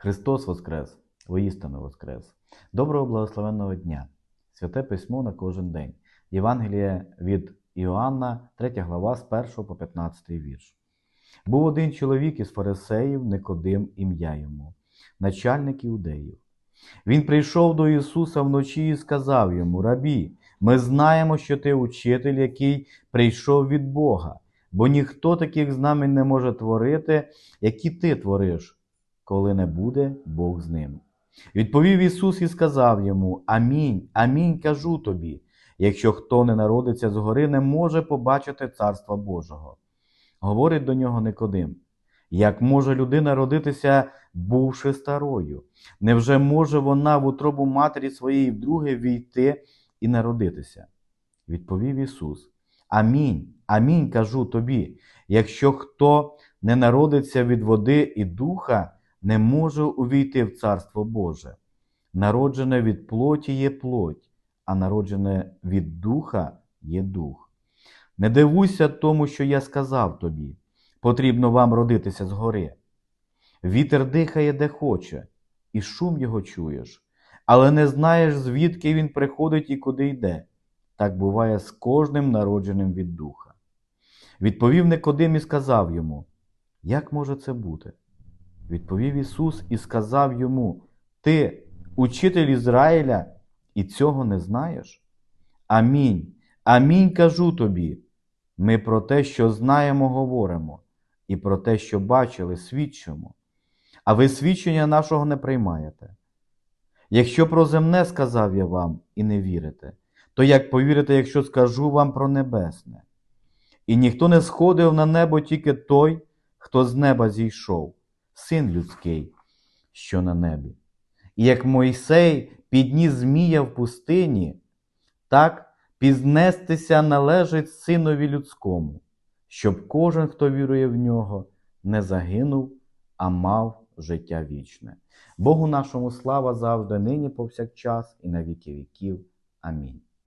Христос Воскрес, воістину Воскрес. Доброго благословенного дня! Святе письмо на кожен день. Євангеліє від Іоанна, 3 глава з 1 по 15 вірш. Був один чоловік із фарисеїв, Никодим ім'я йому, начальник іудеїв. Він прийшов до Ісуса вночі і сказав йому: Рабі, ми знаємо, що ти учитель, який прийшов від Бога, бо ніхто таких знамень не може творити, які ти твориш, коли не буде Бог з ним. Відповів Ісус і сказав йому: Амінь, амінь кажу тобі. Якщо хто не народиться згори, не може побачити Царства Божого. Говорить до нього Никодим. Як може людина родитися, бувши старою? Невже може вона в утробу матері своєї вдруге війти і народитися? Відповів Ісус: Амінь, амінь кажу тобі. Якщо хто не народиться від води і духа, не може увійти в Царство Боже. Народжене від плоті є плоть, а народжене від духа є дух. Не дивуйся тому, що я сказав тобі. Потрібно вам родитися згори. Вітер дихає де хоче, і шум його чуєш, але не знаєш, звідки він приходить і куди йде. Так буває з кожним народженим від духа. Відповів Никодим і сказав йому: Як може це бути? Відповів Ісус і сказав йому: Ти, учитель Ізраїля, і цього не знаєш? Амінь. Амінь кажу тобі. Ми про те, що знаємо, говоримо, і про те, що бачили, свідчимо. А ви свідчення нашого не приймаєте. Якщо про земне сказав я вам і не вірите, то як повірите, якщо скажу вам про небесне? І ніхто не сходив на небо тільки той, хто з неба зійшов, син людський, що на небі. І як Мойсей підніс змія в пустині, так пізнестися належить синові людському, щоб кожен, хто вірує в нього, не загинув, а мав життя вічне. Богу нашому слава завжди, нині повсякчас і на віки віків. Амінь.